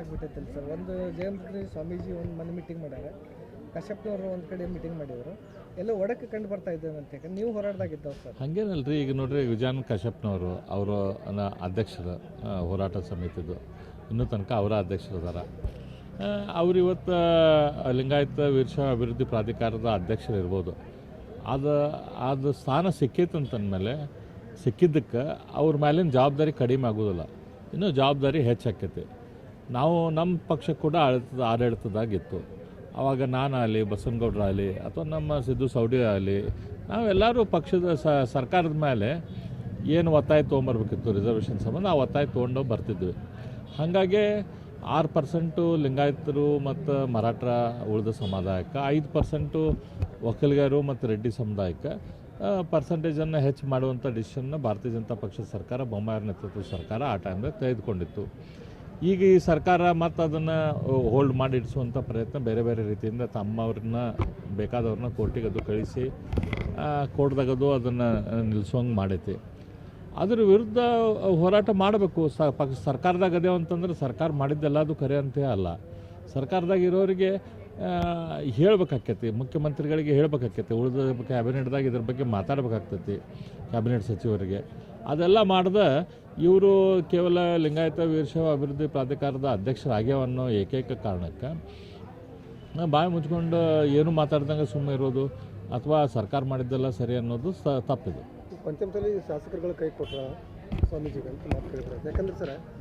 ಆಗ್ಬಿಟ್ಟೈತಲ್ಲ sir. ಒಂದು ಜಯಂತಿ ಸ್ವಾಮೀಜಿ ಒಂದು ಮನೆ ಮೀಟಿಂಗ್ ಮಾಡ್ಯಾರ. ಕಶ್ಯಪ್ನವರು ಒಂದು ಕಡೆ ಮೀಟಿಂಗ್ ಮಾಡಿದ್ರು. ಎಲ್ಲ ಒಡಕ್ಕೆ ಕಂಡು ಬರ್ತಾ ಇದ್ದೇವೆ ಅಂತ ಯಾಕಂದ್ರೆ ನೀವು ಹೋರಾಟದಾಗಿದ್ದಾವೆ ಸರ್. ಹಾಗೇನಲ್ರಿ, ಈಗ ನೋಡ್ರಿ ವಿಜಯನ್ ಕಶ್ಯಪ್ನವರು ಅವರು ಅಧ್ಯಕ್ಷರು ಹೋರಾಟ ಸಮಿತಿದು. ಇನ್ನೂ ತನಕ ಅವರ ಅಧ್ಯಕ್ಷರದಾರ. ಅವ್ರು ಇವತ್ತು ಲಿಂಗಾಯತ ವೀರಶೈವ ಅಭಿವೃದ್ಧಿ ಪ್ರಾಧಿಕಾರದ ಅಧ್ಯಕ್ಷರು ಇರ್ಬೋದು ಅದು ಅದು ಸ್ಥಾನ ಸಿಕ್ಕೈತಂತಂದಮೇಲೆ ಸಿಕ್ಕಿದ್ದಕ್ಕೆ ಅವ್ರ ಮೇಲಿನ ಜವಾಬ್ದಾರಿ ಕಡಿಮೆ ಆಗೋದಿಲ್ಲ. ಇನ್ನೂ ಜವಾಬ್ದಾರಿ ಹೆಚ್ಚಾಕೈತಿ. ನಾವು ನಮ್ಮ ಪಕ್ಷ ಕೂಡ ಆಡಳಿತದ ಆಡಳಿತದಾಗಿತ್ತು. ಆವಾಗ ನಾನಾಗಲಿ, ಬಸವನಗೌಡರಾಗಲಿ, ಅಥವಾ ನಮ್ಮ ಸಿದ್ದು ಸೌಡಿ ಆಗಲಿ ನಾವೆಲ್ಲರೂ ಪಕ್ಷದ ಸ, ಸರ್ಕಾರದ ಮೇಲೆ ಏನು ಒತ್ತಾಯ ತೊಗೊಂಬರ್ಬೇಕಿತ್ತು ರಿಸರ್ವೇಷನ್ ಸಂಬಂಧ, ಆ ಒತ್ತಾಯ ತೊಗೊಂಡು ಬರ್ತಿದ್ವಿ. ಹಾಗಾಗಿ ಆರು ಪರ್ಸೆಂಟು ಲಿಂಗಾಯತರು ಮತ್ತು ಮರಾಠ ಉಳಿದ ಸಮುದಾಯಕ್ಕೆ, ಐದು ಪರ್ಸೆಂಟು ಒಕ್ಕಲಿಗರು ಮತ್ತು ರೆಡ್ಡಿ ಸಮುದಾಯಕ್ಕೆ ಪರ್ಸೆಂಟೇಜನ್ನು ಹೆಚ್ಚು ಮಾಡುವಂಥ ಡಿಸಿಷನ್ನ ಭಾರತೀಯ ಜನತಾ ಪಕ್ಷದ ಸರ್ಕಾರ ಬೊಮ್ಮಾಯರ ನೇತೃತ್ವದ ಸರ್ಕಾರ ಆ ಟೈಮ್ದಾಗ ತೆಗೆದುಕೊಂಡಿತ್ತು. ಈಗ ಈ ಸರ್ಕಾರ ಮತ್ತು ಅದನ್ನು ಹೋಲ್ಡ್ ಮಾಡಿ ಇಡಿಸುವಂಥ ಪ್ರಯತ್ನ ಬೇರೆ ಬೇರೆ ರೀತಿಯಿಂದ ತಮ್ಮವ್ರನ್ನ ಬೇಕಾದವ್ರನ್ನ ಕೋರ್ಟಿಗೆ ಅದು ಕಳಿಸಿ ಕೋರ್ಟ್ದಾಗದು ಅದನ್ನು ನಿಲ್ಲಿಸೋಂಗೆ ಮಾಡೈತಿ. ಅದ್ರ ವಿರುದ್ಧ ಹೋರಾಟ ಮಾಡಬೇಕು. ಸ ಪಕ್ಷ ಸರ್ಕಾರದಾಗ ಅದೇವು ಅಂತಂದ್ರೆ ಸರ್ಕಾರ ಮಾಡಿದ್ದೆಲ್ಲ ಅದು ಖರೆ ಅಂತ ಅಲ್ಲ. ಸರ್ಕಾರದಾಗ ಇರೋರಿಗೆ ಹೇಳ್ಬೇಕಾಕೈತಿ, ಮುಖ್ಯಮಂತ್ರಿಗಳಿಗೆ ಹೇಳ್ಬೇಕಾಕೈತಿ, ಉಳಿದ ಕ್ಯಾಬಿನೆಟ್ದಾಗ ಇದ್ರ ಬಗ್ಗೆ ಮಾತಾಡ್ಬೇಕಾಗ್ತೈತಿ ಕ್ಯಾಬಿನೆಟ್ ಸಚಿವರಿಗೆ. ಅದೆಲ್ಲ ಮಾಡ್ದೆ ಇವರು ಕೇವಲ ಲಿಂಗಾಯತ ವೀರಶೈವ ಅಭಿವೃದ್ಧಿ ಪ್ರಾಧಿಕಾರದ ಅಧ್ಯಕ್ಷರಾಗ್ಯಾವ ಅನ್ನೋ ಏಕೈಕ ಕಾರಣಕ್ಕೆ. ಬಾಯಿ ಮುಚ್ಕೊಂಡು ಏನು ಮಾತಾಡ್ದಂಗೆ ಸುಮ್ಮನೆ ಇರೋದು ಅಥವಾ ಸರ್ಕಾರ ಮಾಡಿದ್ದೆಲ್ಲ ಸರಿ ಅನ್ನೋದು ಸ ತಪ್ಪಿದೆ. ಪಂಚಮಸಾಲಿ ಶಾಸಕರುಗಳ ಕೈ ಸರ್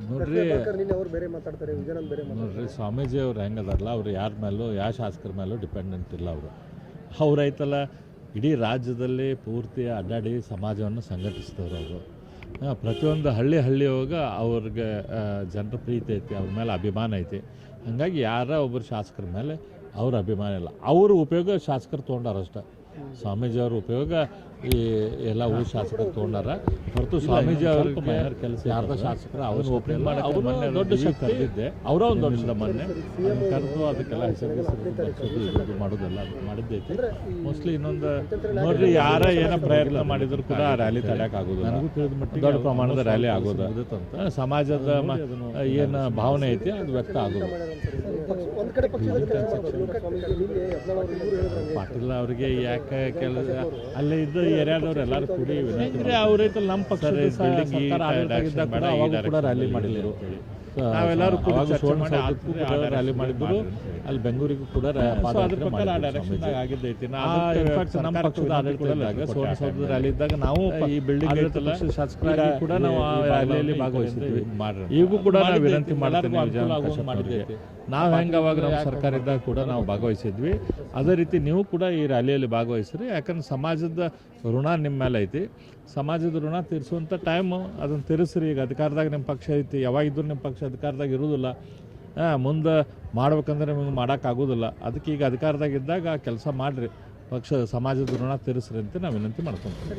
ನೋಡ್ರಿ. ನಿನ್ನೆ ಅವ್ರು ಬೇರೆ ಮಾತಾಡ್ತಾರೆ ವಿಜಯನಂದ್ ಬೇರೆ ನೋಡ್ರಿ ಸ್ವಾಮೀಜಿ ಅವ್ರು ಹೆಂಗದಾರಲ್ಲ ಅವ್ರು ಯಾರ ಮೇಲೂ ಯಾವ ಶಾಸಕರ ಮೇಲೂ ಡಿಪೆಂಡೆಂಟ್ ಇಲ್ಲ ಅವರು. ಅವ್ರೈತಲ್ಲ ಇಡೀ ರಾಜ್ಯದಲ್ಲಿ ಪೂರ್ತಿ ಅಡ್ಡಾಡಿ ಸಮಾಜವನ್ನು ಸಂಘಟಿಸಿದವರು ಅವರು. ಪ್ರತಿಯೊಂದು ಹಳ್ಳಿ ಹಳ್ಳಿ ಹೋಗ ಅವ್ರಿಗೆ ಜನರ ಪ್ರೀತಿ ಐತಿ, ಅವ್ರ ಮೇಲೆ ಅಭಿಮಾನ ಐತಿ. ಹಾಗಾಗಿ ಯಾರ ಒಬ್ಬರು ಶಾಸಕರ ಮೇಲೆ ಅವ್ರ ಅಭಿಮಾನ ಇಲ್ಲ. ಅವ್ರ ಉಪಯೋಗ ಶಾಸಕರು ತೊಗೊಂಡಾರಷ್ಟ ಸ್ವಾಮೀಜಿಯವ್ರ ಉಪಯೋಗ ಈ ಎಲ್ಲ ಊರು ಶಾಸಕರು ತೊಗೊಂಡಾರ. ಹೊರತು ಸ್ವಾಮೀಜಿ ಅವ್ರಿಗೆ ಕೆಲಸ ಯಾರ್ದ ಶಾಸಕರ ಅವ್ರ ಓಪನಿಂಗ್ ಮಾಡಿ ದೊಡ್ಡ ಶಕ್ತಿ. ಕರೆದಿದ್ದೆ. ಅವರ ಒಂದು ದೊಡ್ಡ ಮೊನ್ನೆ ಕರೆದು ಅದಕ್ಕೆಲ್ಲ ಹೆಸರು ಹೆಸರು ಇದು ಮಾಡೋದೆಲ್ಲ ಮಾಡಿದ್ದೈತಿ. ಮೋಸ್ಟ್ಲಿ ಇನ್ನೊಂದು ನೋಡ್ರಿ ಯಾರ ಏನೋ ಪ್ರಯತ್ನ ಮಾಡಿದ್ರು ಕೂಡ ಆ ರ್ಯಾಲಿ ತಡೆಯಕ್ ಆಗೋದು ನನಗೂ ತಿಳಿದ ಮಟ್ಟಿಗೆ ದೊಡ್ಡ ಪ್ರಮಾಣದ ರ್ಯಾಲಿ ಆಗೋದು. ಸಮಾಜದ ಏನು ಭಾವನೆ ಐತಿ ಅದು ವ್ಯಕ್ತ ಆಗೋದು. ಪಾಟೀಲ್ ಅವರಿಗೆ ಯಾಕೆ ಕೆಲಸ ಅಲ್ಲೇ ಇದ್ದ ಏರಿಯಾದವ್ರು ಎಲ್ಲರೂ ಕೂಡಿ ಅವ್ರ ನಮ್ಮ ಪಕ್ಷ ಕೂಡ ರ್ಯಾಲಿ ಮಾಡಿದ್ರು ನಾವೆಲ್ಲರೂ ಕೂಡ ಚರ್ಚೆ ಮಾಡಿ ರ್ಯಾಲಿ ಮಾಡಿದ್ರು. ಅಲ್ಲಿ ಬೆಂಗಳೂರಿಗೂ ಕೂಡ ಅದ್ರ ಪ್ರಕಾರ ಆ ಡೈರೆಕ್ಷನ್ ಆಗಿದ್ದೈತಿ. ಇನ್ಫ್ಯಾಕ್ಟ್ ನಮ್ಮ ಪಕ್ಷದ ಆಡಳಿತದಾಗ ಸುವರ್ಣಸೌಧದ ರ್ಯಾಲಿ ಇದ್ದಾಗ ನಾವು ಈ ಬಿಲ್ಡಿಂಗ್ ಶಾಸಕರಾಗಿ ಕೂಡ ನಾವು ಆ ರ್ಯಾಲಿಯಲ್ಲಿ ಭಾಗವಹಿಸಿದ್ವಿ. ಈಗೂ ಕೂಡ ನಾವು ವಿನಂತಿ ಮಾಡ್ತೀವಿ ನಾವು ಹೆಂಗ ಅವಾಗ ನಮ್ಮ ಸರ್ಕಾರ ಇದ್ದಾಗ ಕೂಡ ನಾವು ಭಾಗವಹಿಸಿದ್ವಿ. ಅದೇ ರೀತಿ ನೀವು ಕೂಡ ಈ ರ್ಯಾಲಿಯಲ್ಲಿ ಭಾಗವಹಿಸ್ರಿ. ಯಾಕಂದ್ರೆ ಸಮಾಜದ ಋಣ ನಿಮ್ಮ ಮೇಲೆ ಐತಿ. ಸಮಾಜದ ಋಣ ತೀರಿಸುವಂಥ ಟೈಮು ಅದನ್ನು ತೀರಿಸ್ರಿ. ಈಗ ಅಧಿಕಾರದಾಗ ನಿಮ್ಮ ಪಕ್ಷ ಐತಿ. ಯಾವಾಗಿದ್ದರೂ ನಿಮ್ಮ ಪಕ್ಷ ಅಧಿಕಾರದಾಗ ಇರೋದಿಲ್ಲ ಮುಂದೆ ಮಾಡ್ಬೇಕಂದ್ರೆ ನಿಮಗೆ ಮಾಡೋಕ್ಕಾಗೋದಿಲ್ಲ. ಅದಕ್ಕೆ ಈಗ ಅಧಿಕಾರದಾಗ ಇದ್ದಾಗ ಕೆಲಸ ಮಾಡಿರಿ. ಪಕ್ಷ, ಸಮಾಜದ ಋಣ ತೀರಿಸ್ರಿ ಅಂತ ನಾವು ವಿನಂತಿ ಮಾಡ್ಕೊಂತೀವಿ.